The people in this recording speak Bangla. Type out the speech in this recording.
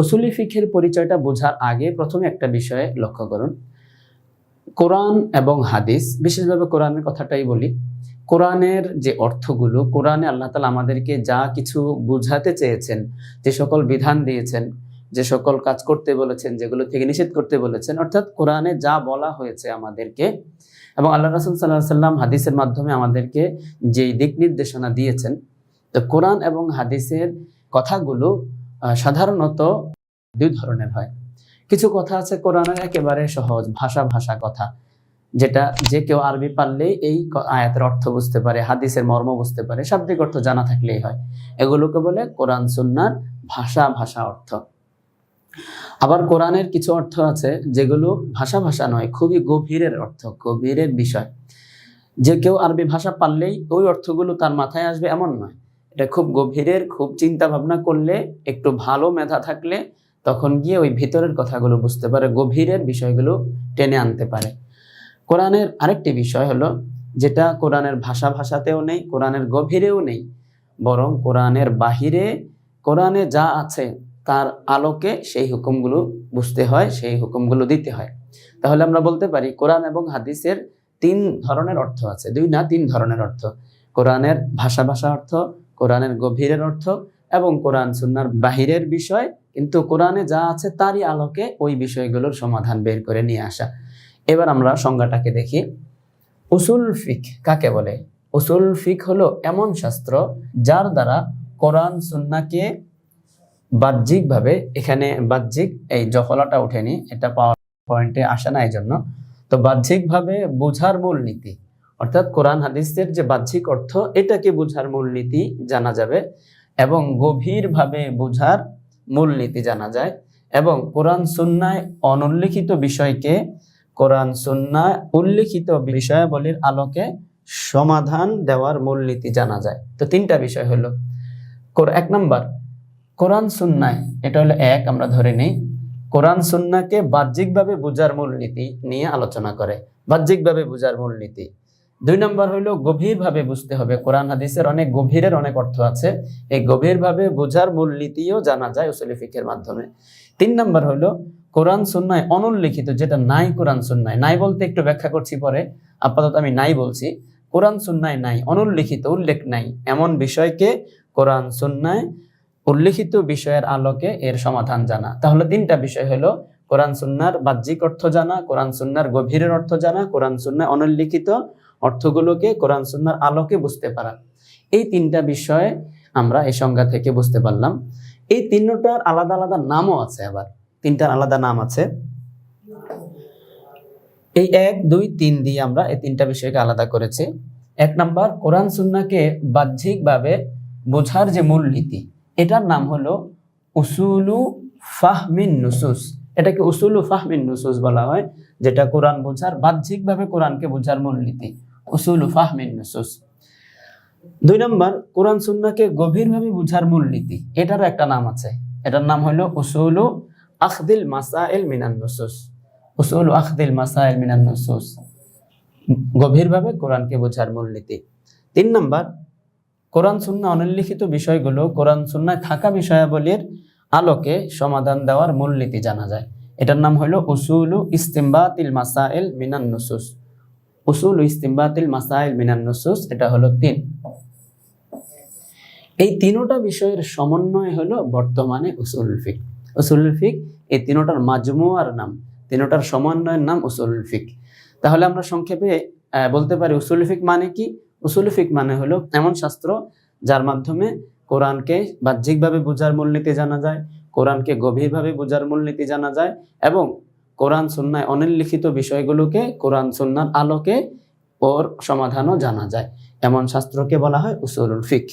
উসুলি ফিখের পরিচয়টা বোঝার আগে প্রথমে একটা বিষয়ে লক্ষ্য করুন। কোরআন এবং হাদিস, বিশেষভাবে কোরআনের কথাটাই বলি। কোরআনের যে অর্থগুলো, কোরআনে আল্লাহ তালা আমাদেরকে যা কিছু বুঝাতে চেয়েছেন, যে সকল বিধান দিয়েছেন, যে সকল কাজ করতে বলেছেন, যেগুলো থেকে নিষেধ করতে বলেছেন, অর্থাৎ কোরআনে যা বলা হয়েছে আমাদেরকে এবং আল্লাহ রসুল সাল্লাহ সাল্লাম হাদিসের মাধ্যমে আমাদেরকে যেই দিক নির্দেশনা দিয়েছেন, তো কোরআন এবং হাদিসের কথাগুলো সাধারণত দুই ধরনের হয়। কিছু কথা আছে কোরআনের একেবারে সহজ ভাষা ভাষা কথা, যেটা যে কেউ আরবি পারলেই এই আয়াতের অর্থ বুঝতে পারে, হাদিসের মর্ম বুঝতে পারে, শাব্দিক অর্থ জানা থাকলেই হয়। এগুলোকে বলে কোরআন, সুন্নার ভাষা ভাষা অর্থ। আবার কোরআনের কিছু অর্থ আছে যেগুলো ভাষা ভাষা নয়, খুবই গভীরের অর্থ, গভীরের বিষয়। যে কেউ আরবি ভাষা পারলেই ওই অর্থগুলো তার মাথায় আসবে এমন নয়। এটা খুব গভীরের, খুব চিন্তা ভাবনা করলে, একটু ভালো মেধা থাকলে তখন গিয়ে ওই ভিতরের কথাগুলো বুঝতে পারে, গভীরের বিষয়গুলো টেনে আনতে পারে। কোরআনের আরেকটি বিষয় হলো, যেটা কোরআনের ভাষা ভাষাতেও নেই, কোরআনের গভীরেও নেই, বরং কোরআনের বাহিরে, কোরআনে যা আছে তার আলোকে সেই হুকুমগুলো বুঝতে হয়, সেই হুকুমগুলো দিতে হয়। তাহলে আমরা বলতে পারি, কোরআন এবং হাদিসের তিন ধরনের অর্থ আছে। দুই না, তিন ধরনের অর্থ। কোরআনের ভাষা ভাষা অর্থ কোরআনের গভীরের অর্থ এবং কোরআন সুন্নার বাহিরের বিষয়, কিন্তু কোরআনে যা আছে তারই আলোকে ওই বিষয়গুলোর সমাধান বের করে নিয়ে আসা। এবার আমরা সংজ্ঞাটাকে দেখি। উসুল ফিক কাকে বলে? উসুল ফিক হলো এমন শাস্ত্র যার দ্বারা কোরআন সুন্নাকে বাহ্যিকভাবে এখানে বাহ্যিক, এই জফলাটা ওঠেনি, এটা পাওয়ার পয়েন্টে আসে না এই জন্য তো বাহ্যিকভাবে বোঝার মূলনীতি অর্থাৎ কোরআন হাদিসের যে বাহ্যিক অর্থ, এটাকে বোঝার মূলনীতি জানা যাবে এবং গভীরভাবে বোঝার মূলনীতি জানা যায় এবং কোরআন সুন্নায় অনুল্লিখিত বিষয়কে কোরআন সুন্নায় উল্লিখিত বিষয়াবলীর আলোকে সমাধান দেওয়ার মূলনীতি জানা যায়। তো তিনটা বিষয় হলো এক নম্বর, কোরআন সুন্নায়, এটা হলো এক, আমরা ধরে নিই, কোরআন সুন্নাকে বাহ্যিকভাবে বোঝার মূলনীতি নিয়ে আলোচনা করে। বাহ্যিকভাবে বোঝার মূলনীতি। দুই নম্বর হলো গভীরভাবে বুঝতে হবে। কোরআন হাদিসের অনেক গভীরের অনেক অর্থ আছে। এই গভীরভাবে বোঝার মূলনীতিও জানা যায় উসুলি ফিকের মাধ্যমে। তিন নম্বর হলো কোরআন সুন্নায় অনুল্লিখিত, যেটা নাই কোরআন সুন্নায়। নাই বলতে একটু ব্যাখ্যা করছি পরে। আপাতত আমি নাই বলছি। কোরআন সুন্নায় নাই, অনুল্লিখিত, উল্লেখ নাই। এমন বিষয়কে কোরআন সুন্নায় উল্লিখিত বিষয়ের আলোকে এর সমাধান জানা। তাহলে তিনটা বিষয় হলো কোরআন সুন্নার বাহ্যিক অর্থ জানা, কোরআন সুন্নার গভীরের অর্থ জানা, কোরআন সুন্নায় অনুল্লিখিত অর্থগুলোকে কোরআন সুন্নার আলোকে বুঝতে পারা। এই তিনটা বিষয় আমরা এই সংজ্ঞা থেকে বুঝতে পারলাম। এই তিনটার আলাদা আলাদা নামও আছে আবার। তিনটার আলাদা নাম আছে। এই এক, দুই, তিন দিয়ে আমরা এই তিনটা বিষয়কে আলাদা করেছি। এক নাম্বার, কোরআন সুন্নাকে বাহ্যিকভাবে বোঝার যে মূলনীতি এটার নাম হলো উসুলু ফাহমিন নুসুস। এটাকে উসুলু ফাহমিন নুসুস বলা হয়, যেটা কোরআন বোঝার, বাহ্যিকভাবে কোরআনকে বোঝার মূলনীতি উসুলু ফাহমিন নুসুস। দুই নম্বর, কোরআন সুন্নাকে গভীরভাবে বুঝার মূলনীতি এটারও একটা নাম আছে। এটার নাম হলো উসুলু আখদিল মাসাইল মিনান নুসুস। উসুলু আখদিল মাসাইল মিনান নুসুস। গভীরভাবে কোরআনকে বোঝার মূলনীতি তিন নম্বর, কোরআন সুন্না অনুল্লিখিত বিষয়গুলো কোরআন সুন্নায় থাকা বিষয়াবলীর আলোকে সমাধান দেওয়ার মূলনীতি জানা যায়। এটার নাম হলো উসুলু ইস্তিমবাতিল মাসাইল মিনান নুসুস। উসুল ইস্তিমবাতিল মাসাইল মিনান নুসুস, এটা হলো তিন। এই তিনোটা বিষয়ের সমন্বয় হলো বর্তমানে উসুল ফিক। উসুল ফিক, এই তিনোটার মাজমুয়ার নাম, তিনোটার সমন্বয়ের নাম উসুল ফিক। তাহলে আমরা সংক্ষেপে বলতে পারি উসুল ফিক মানে কি? উসুল ফিক মানে হলো এমন শাস্ত্র যার মাধ্যমে কোরআনকে বাহ্যিকভাবে বোঝার মূলনীতি জানা যায়, কোরআনকে গভীরভাবে বোঝার মূলনীতি জানা যায় এবং কোরআন, সুন্নায় অনিল্লিখিত বিষয়গুলোকে কোরআন, সুন্নার আলোকে ওর সমাধানও জানা যায়। এমন শাস্ত্রকে বলা হয় উসরুল ফিক।